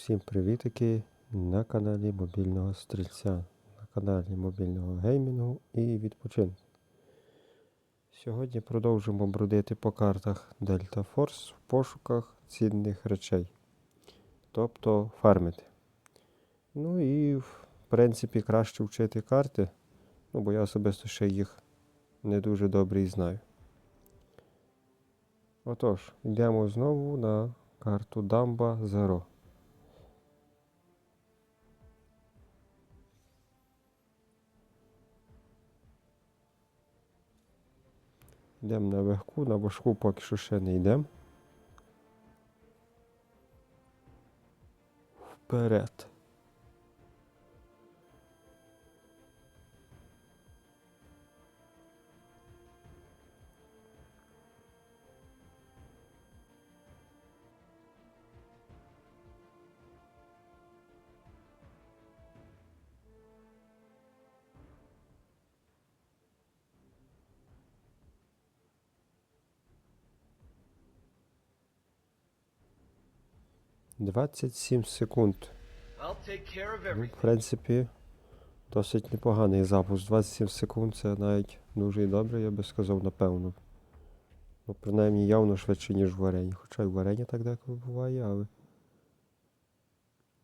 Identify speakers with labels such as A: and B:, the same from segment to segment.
A: Всім привітики на каналі Мобільного Стрільця, на каналі мобільного геймінгу і відпочинку. Сьогодні продовжимо бродити по картах Delta Force в пошуках цінних речей, тобто фармити. Ну і в принципі краще вчити карти, ну бо я особисто ще їх не дуже добре і знаю. Отож, йдемо знову на карту Дамба Zero. Йдемо на легку, на важку поки що ще не йдемо. Вперед. Двадцять сім секунд. Ну, в принципі, досить непоганий запуск. 27 секунд це навіть дуже і добре, я би сказав, напевно. Ну, принаймні явно швидше, ніж в варені. Хоча й в варені так деколи буває, але.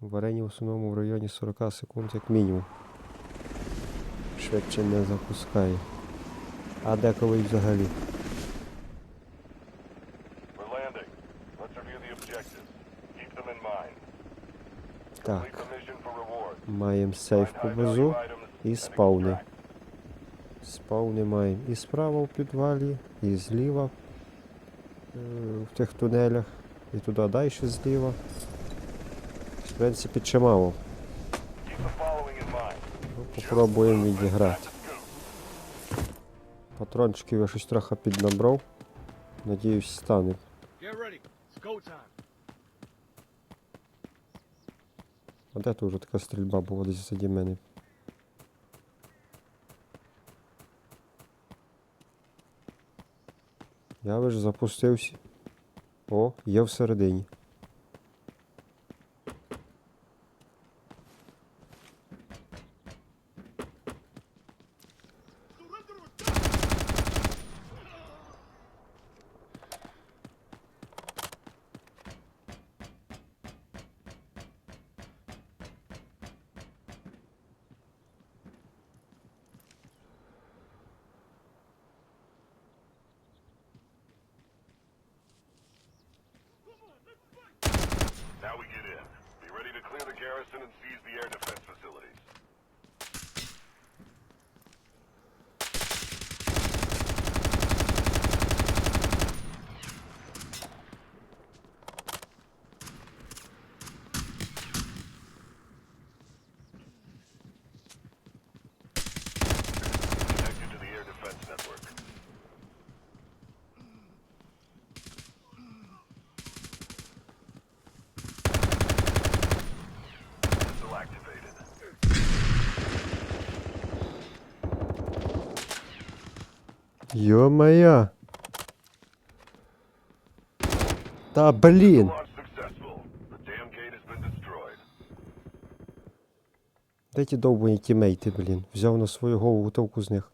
A: В варені в основному в районі 40 секунд як мінімум. Швидше не запускає. А деколи й взагалі. Так, маємо сейф поблизу і спауни. Спауни маємо і справа в підвалі, і зліва е, в тих тунелях, і туди далі зліва. В принципі, чимало. Ну, Попробуємо відіграти. Патрончиків я щось трохи піднабрав. Надіюсь, стане. А де тут вже така стрільба була десь заді мене? Я лиш запустився. О, є всередині.
B: Now we get in. Be ready to clear the garrison and seize the air defense facilities. Has been destroyed.
A: Де ті довбані тімейти, блін? Взяв на свою голову готовку з них.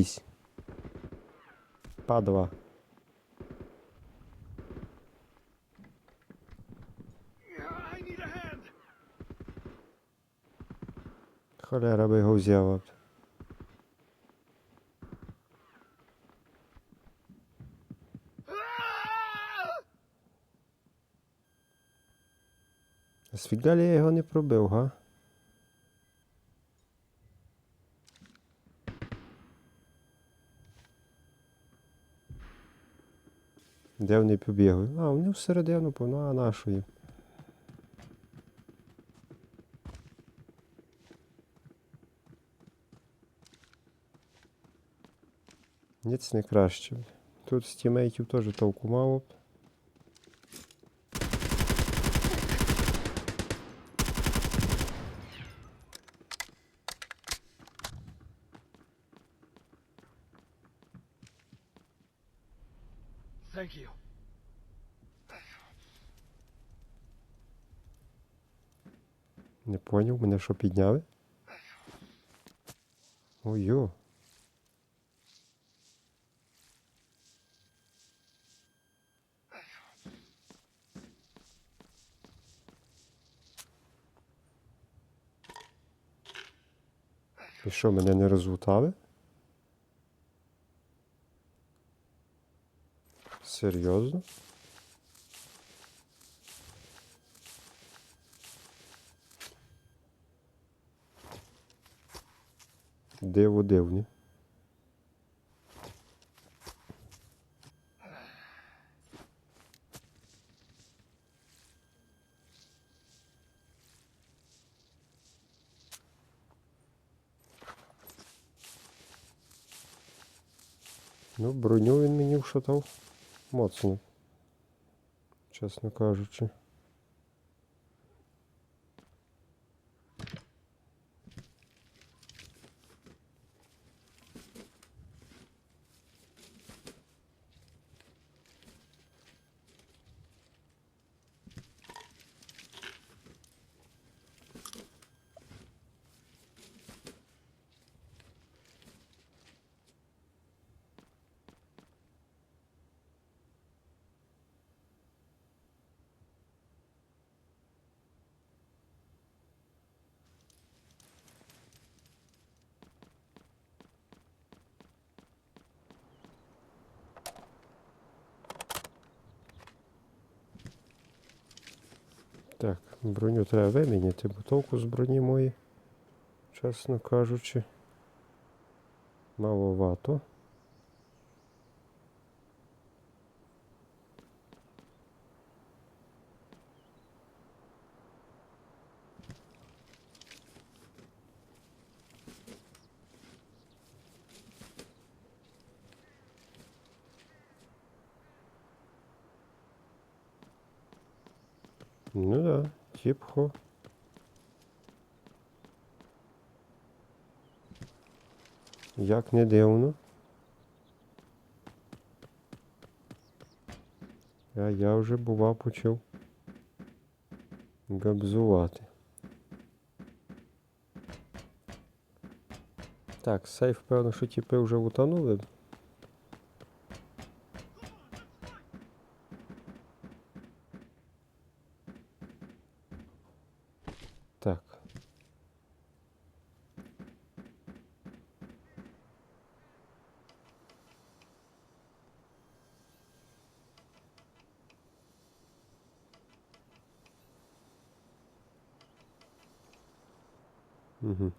B: Use
A: Падла. Холера би його взяла. Сфігалі я його не пробив, га? Де вони побігли? А, вони всередину, ну, а нашої. Ніц не краще. Тут з тімейтів теж толку мало. Не поняв, мене що підняли? Ой-йо. І що, мене не розлутали? Серйозно? Диво дивні. Ну, броню він мені вшатав моцно. Чесно кажучи. Так, броню треба виміняти, бо толку з броні мої, чесно кажучи, маловато. Ну да, типхо. Як не дивно. А я вже бува почав габзувати. Так, сейф, певно, що тіпи вже утонули. Так. Угу.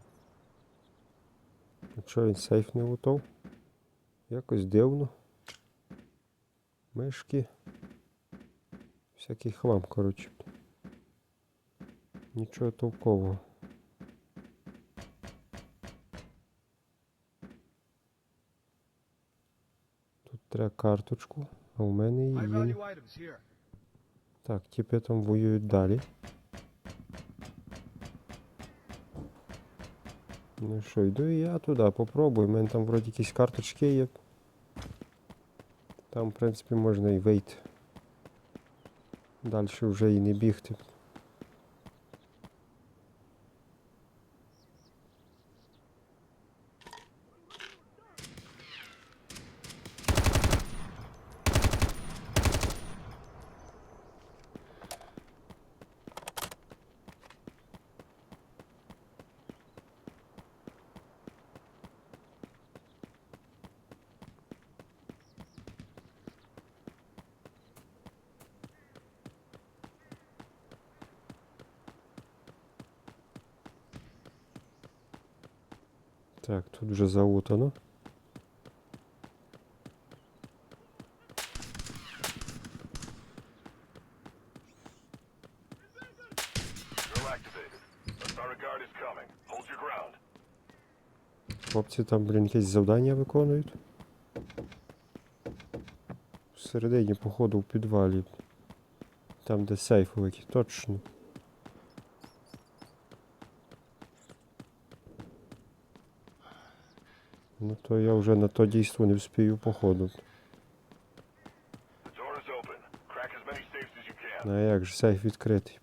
A: Якщо він сейф не готов, якось дивно. Мишки. Всякий хлам, коротше. Нічого толкового. Тут треба карточку, а у мене її. Так, тіпи там воюють далі. Ну що, йду і я туди, попробую. У мене там вроді якісь карточки є. Там, в принципі, можна і вийти. Далі вже і не бігти.
B: Ground.
A: Хлопці там, блін, якесь завдання виконують. Всередині, походу, в підвалі. Там, де сейф великий, точно. то я вже на то дійство не вспію походу. Ну, а як же сейф відкритий?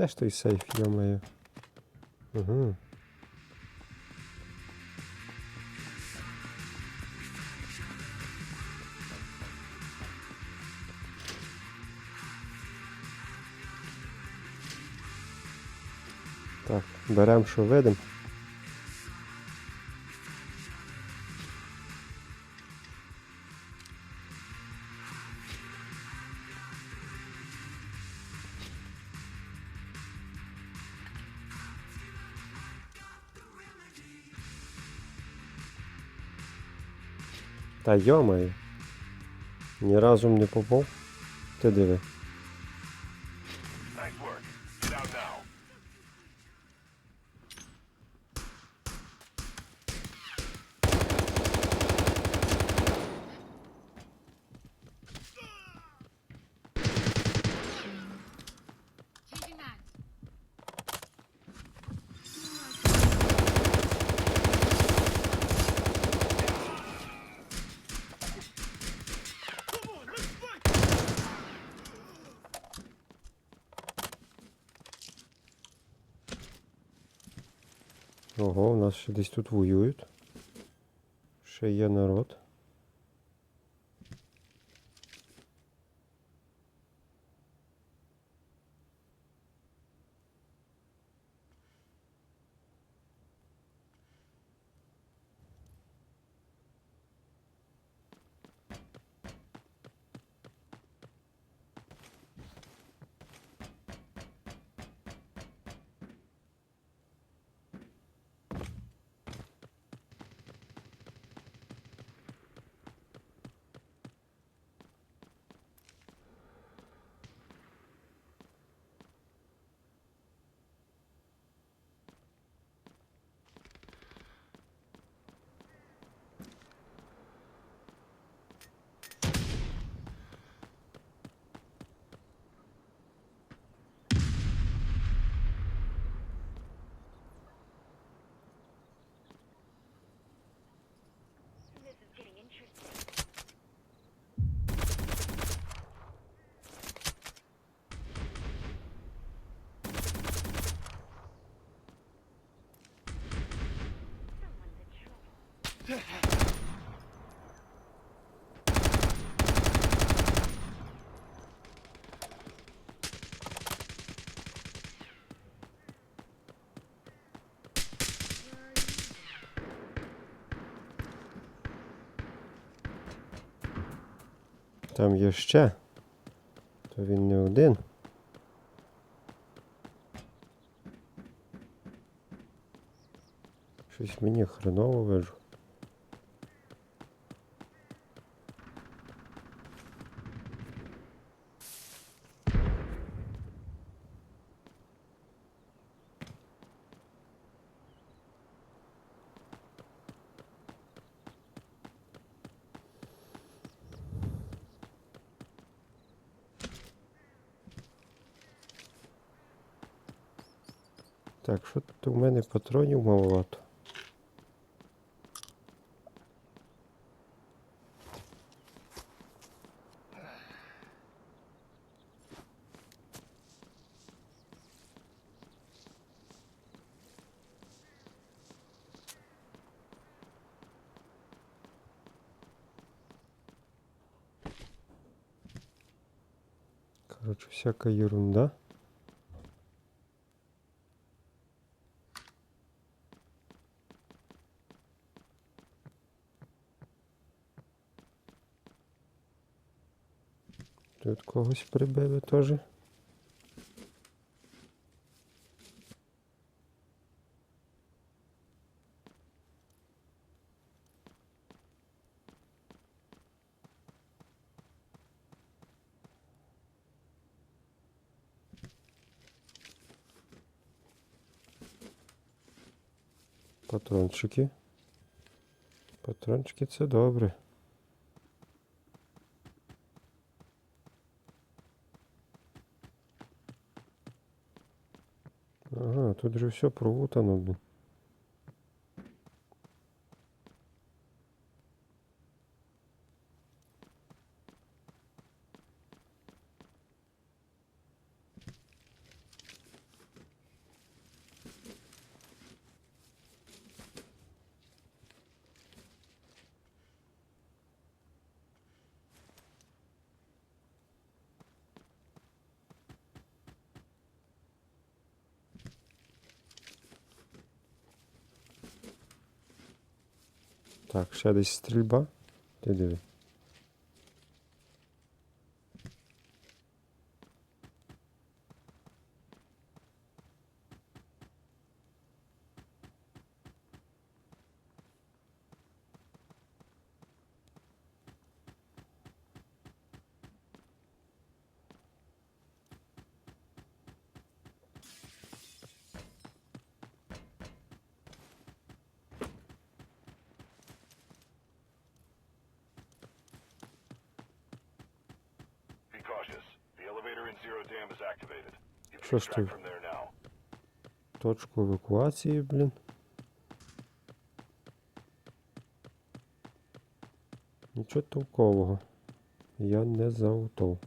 A: Де ж той сейф, йомаю? Угу. Так, беремо, що видим. Та йомаю. Ні разу не попав. Ти диви. Ще десь тут воюють. Ще є народ. Там є ще. То він не один. Щось мені хреново вижу. Так, що тут у мене патронів маловато. Короче, всякая ерунда. Тут когось прибили теж. Патрончики. Патрончики це добре. Ага, тут же все провутано, Так, ще десь стрільба. Ти диви. Що ж ти? Точку евакуації, блін. Нічого толкового. Я не заутов.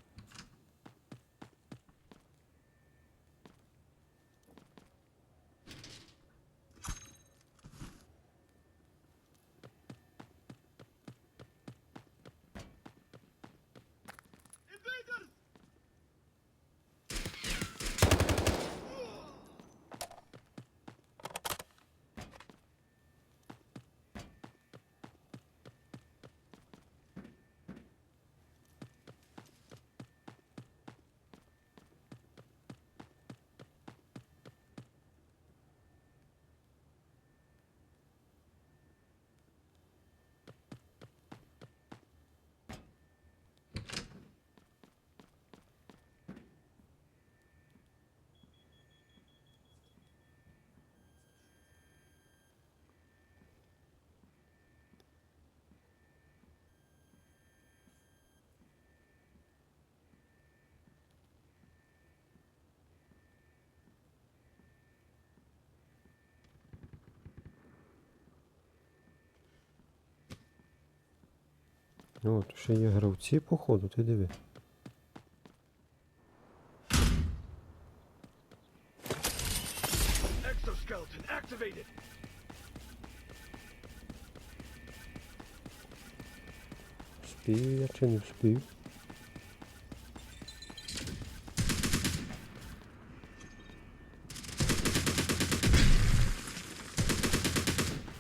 A: О, тут ще є гравці, походу, ти диви. Вспію я чи не вспію?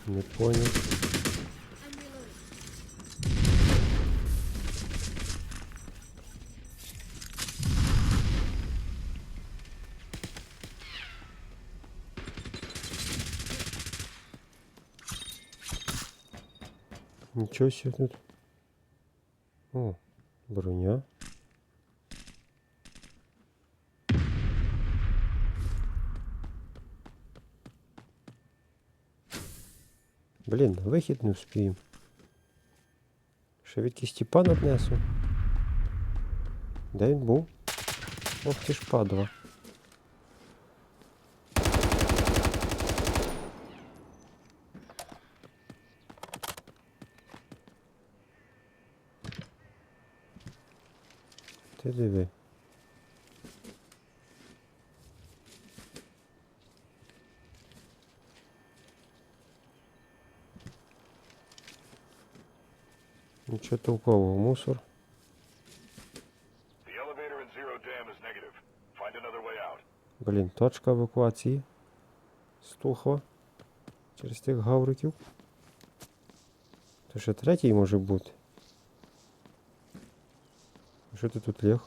A: Не понял. Нічого себе тут. О, броня. Блін, вихід не вспіємо. Ще від ті Степан однесу. Де він був? Ох ти ж падла. Ти диви. Нічого толкового, мусор. Блін, точка евакуації. Стухла. Через тих гавриків. То ще третій може бути. Що ти тут ліг?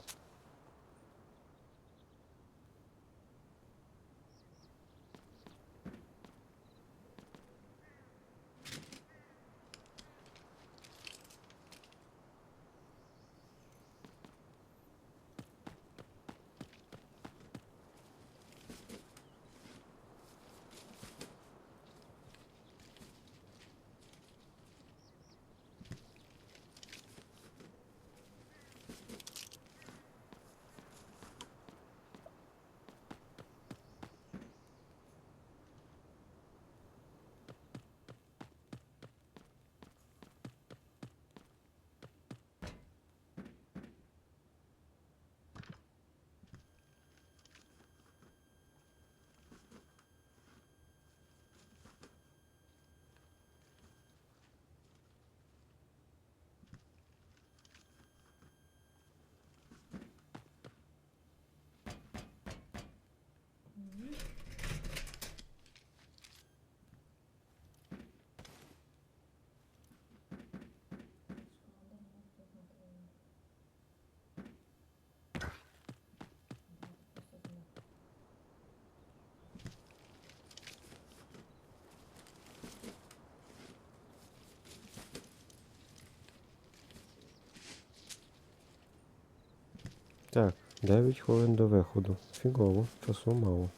A: Так, 9 хвилин до виходу. Фігово, часу мало.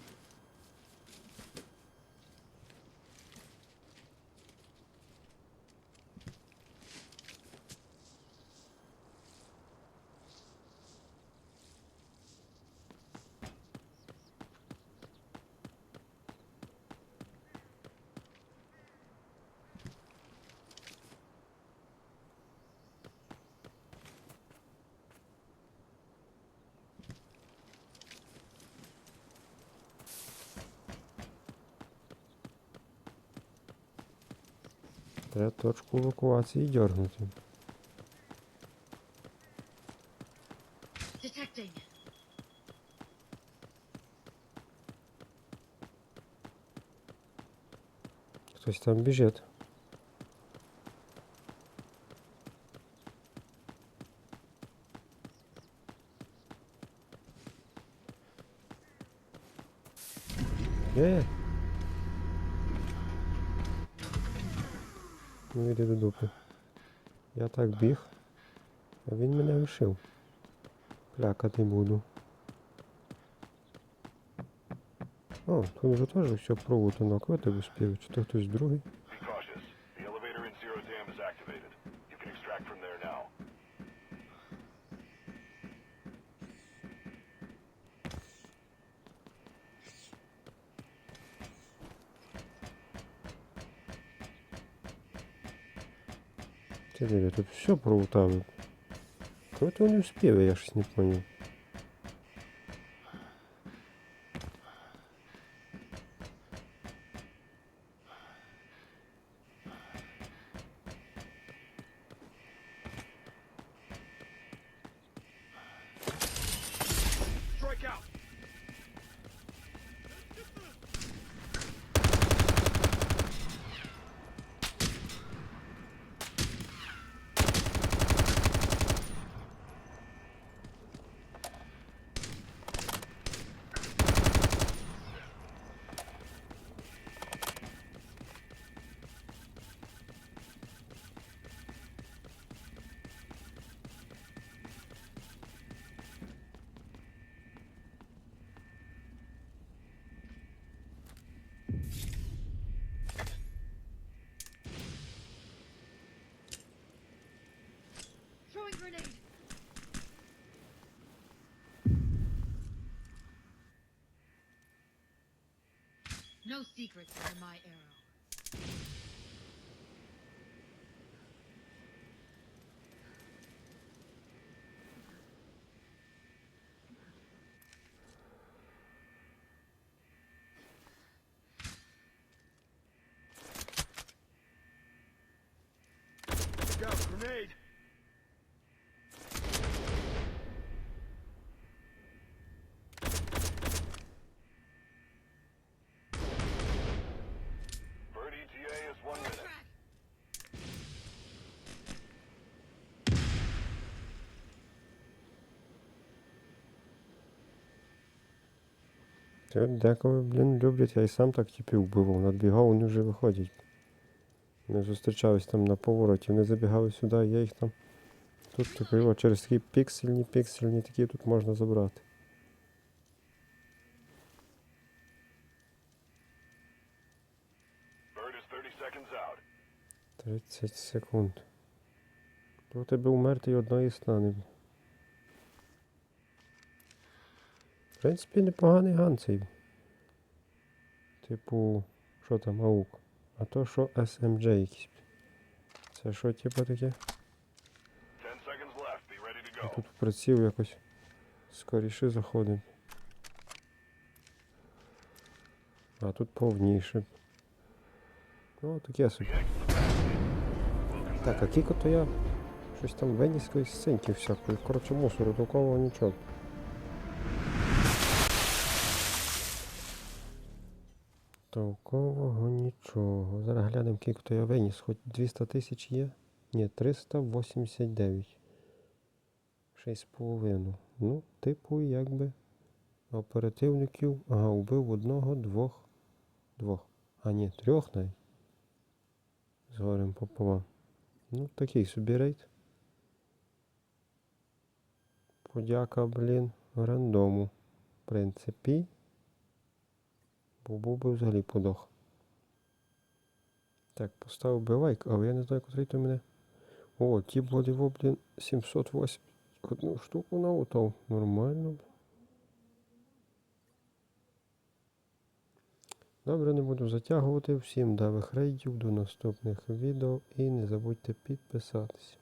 A: Треба точку евакуації дергнути.
C: Detecting.
A: Хтось там біжить. Біг, а він мене вишив. Плякати буду. О, тут вже теж все провутано, коли тебе успів, чи то хтось другий. Диви, тут все провутали. Кого-то не успел, я щось не поняв.
C: Throwing grenade. No secrets under my arrow.
A: Це деколи, блін, люблять, я і сам так типів вбивав, надбігав, вони вже виходять. Ми зустрічались там на повороті, вони забігали сюди, я їх там. Тут такі, о, через такі піксельні, піксельні такі тут можна забрати.
B: Bird is 30 seconds out.
A: 30 секунд. У тебе умерти і одної стане. В принципі, непоганий ган цей. Типу, що там, аук. А то що SMJ якийсь. Це що, типу таке?
B: 10 seconds left. Be ready to
A: А тут в якось скоріше заходить. А тут повніше. Ну, таке собі. Так, а кіко то я щось там виніс якоїсь сценки всякої. Коротше, мусору, такого нічого. Толкового нічого. Зараз глянемо, кілько то я виніс. Хоч 200 тисяч є? Ні, 389. 6,5. Ну, типу, якби. Оперативників. Ага, убив одного, двох. Двох. А ні, трьох навіть. З горем пополам. Ну, такий собі рейд. Подяка, блін, рандому. В принципі. Був би взагалі подох. Так, поставив би лайк, але я не знаю, котрий то мене. О, ті блодіво, блін, 708. Одну штуку наутав. Нормально. Добре, не буду затягувати. Всім давих рейдів, до наступних відео і не забудьте підписатися.